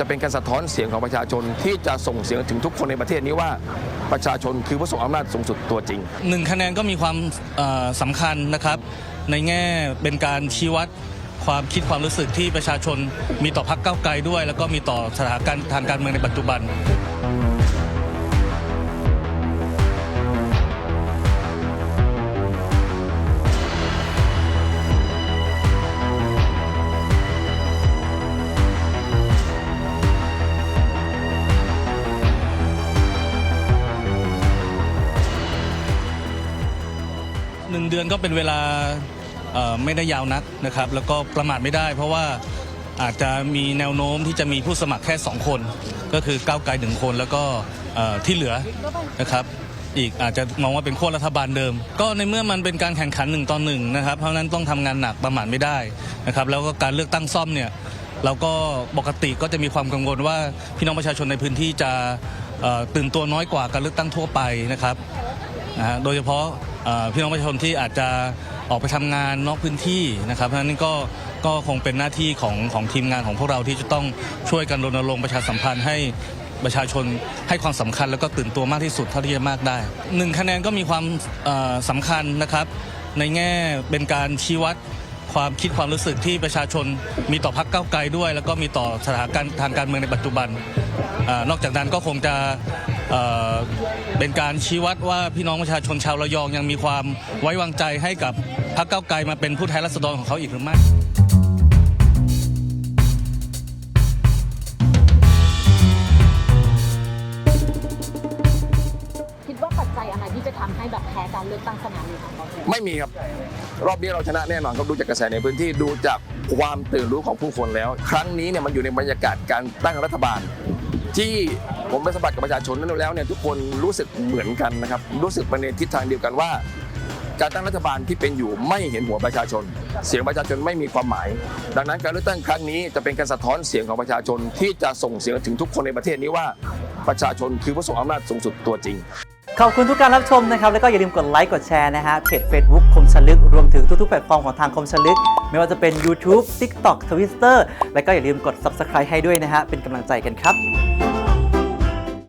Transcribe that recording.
จะเป็นการสะท้อนเสียงของประชาชนที่จะส่งเสียงถึงทุกคนในประเทศนี้ว่าประชาชนคือผู้ทรงอำนาจสูงสุดตัวจริงหนึ่งคะแนนก็มีความเอ่อสำคัญนะครับ ในแง่เป็นการชี้วัดความคิดความรู้สึกที่ประชาชนมีต่อพรรคก้าวไกลด้วย แล้วก็มีต่อสถานการณ์ทางการเมืองในปัจจุบัน เดือนก็เป็นเวลาไม่ได้ยาวนักนะครับ แล้วก็ประมาทไม่ได้ เพราะว่าอาจจะมีแนวโน้มที่จะมีผู้สมัครแค่ 2 คน ก็คือก้าวไกลหนึ่งคนแล้วก็ที่เหลือนะครับอีกอาจจะมองว่าเป็นขั้วรัฐบาลเดิม ก็ในเมื่อมันเป็นการแข่งขันหนึ่งต่อหนึ่งนะครับ เพราะนั้นต้องทำงานหนักประมาทไม่ได้นะครับแล้วก็การเลือกตั้งซ่อมเนี่ยเราก็ปกติก็จะมีความกังวลว่าพี่น้องประชาชนในพื้นที่จะตื่นตัวน้อยกว่าการเลือกตั้งทั่วไปนะครับ นะฮะโดยเฉพาะพี่น้องประชาชนที่อาจจะออกไปทำงานนอกพื้นที่นะครับเพราะฉะนั้นก็ก็คงเป็นหน้าที่ของของทีมงานของพวกเราที่จะต้องช่วยกันรณรงค์ประชาสัมพันธ์ให้ประชาชนให้ความสำคัญแล้วก็ตื่นตัวมากที่สุดเท่าที่จะมากได้หนึ่งคะแนนก็มีความเอ่อสำคัญนะครับ ในแง่เป็นการชี้วัดความคิดความรู้สึกที่ประชาชนมีต่อพรรคก้าวไกลด้วย แล้วก็มีต่อสถานการณ์ทางการเมืองในปัจจุบันอนอกจากนั้นก็คงจะ เอ่อเป็นการชี้วัดว่าพี่น้องประชาชนชาวระยองยังมีความไว้วางใจให้กับพรรคก้าวไกลมาเป็นผู้แทนราษฎรของเขาอีกหรือไม่คิดว่าปัจจัยอะไรที่จะทำให้แบบแพ้การเลือกตั้งสนามนี้คะไม่มีครับ รอบนี้เราชนะแน่นอนครับดูจากกระแสในพื้นที่ดูจากความตื่นรู้ของผู้คนแล้ว ครั้งนี้เนี่ยมันอยู่ในบรรยากาศการตั้งรัฐบาลที่ ผมไปสัมผัสกับประชาชนนั้นแล้วเนี่ยทุกคนรู้สึกเหมือนกันนะครับรู้สึกไปในทิศทางเดียวกันว่า การตั้งรัฐบาลที่เป็นอยู่ไม่เห็นหัวประชาชน เสียงประชาชนไม่มีความหมาย ดังนั้นการเลือกตั้งครั้งนี้จะเป็นการสะท้อนเสียงของประชาชนที่จะส่งเสียงถึงทุกคนในประเทศนี้ว่าประชาชนคือผู้ทรงอำนาจสูงสุดตัวจริงขอบคุณทุกการรับชมนะครับ แล้วก็อย่าลืมกดไลค์กดแชร์นะฮะเพจ Facebook คมชลึก รวมถึงทุกๆแพลตฟอร์มของทางคมชลึก ไม่ว่าจะเป็น YouTube TikTok Twitter แล้วก็อย่าลืมกด Subscribe ให้ด้วยนะฮะ เป็นกำลังใจกันครับ